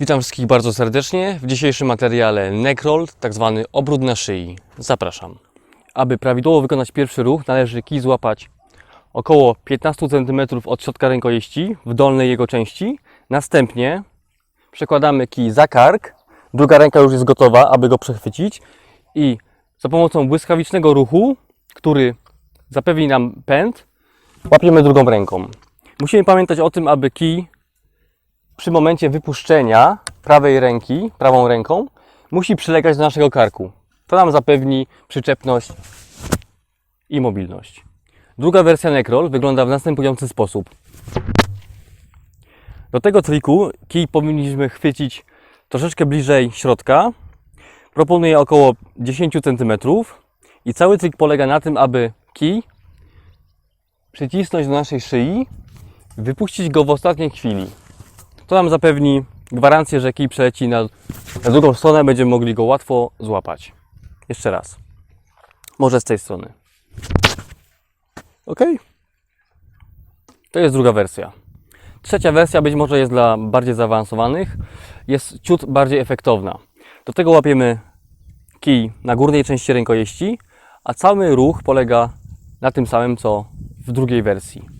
Witam wszystkich bardzo serdecznie. W dzisiejszym materiale neckroll, tak zwany obrót na szyi. Zapraszam. Aby prawidłowo wykonać pierwszy ruch, należy kij złapać około 15 cm od środka rękojeści w dolnej jego części. Następnie przekładamy kij za kark. Druga ręka już jest gotowa, aby go przechwycić i za pomocą błyskawicznego ruchu, który zapewni nam pęd, łapiemy drugą ręką. Musimy pamiętać o tym, aby kij przy momencie wypuszczenia prawej ręki, prawą ręką, musi przylegać do naszego karku. To nam zapewni przyczepność i mobilność. Druga wersja neckroll wygląda w następujący sposób. Do tego triku kij powinniśmy chwycić troszeczkę bliżej środka. Proponuję około 10 cm i cały trik polega na tym, aby kij przycisnąć do naszej szyi, wypuścić go w ostatniej chwili. To nam zapewni gwarancję, że kij przeleci na, na drugą stronę, będziemy mogli go łatwo złapać. Jeszcze raz. Może z tej strony. Ok? To jest druga wersja. Trzecia wersja być może jest dla bardziej zaawansowanych. Jest ciut bardziej efektowna. Do tego łapiemy kij na górnej części rękojeści, a cały ruch polega na tym samym co w drugiej wersji.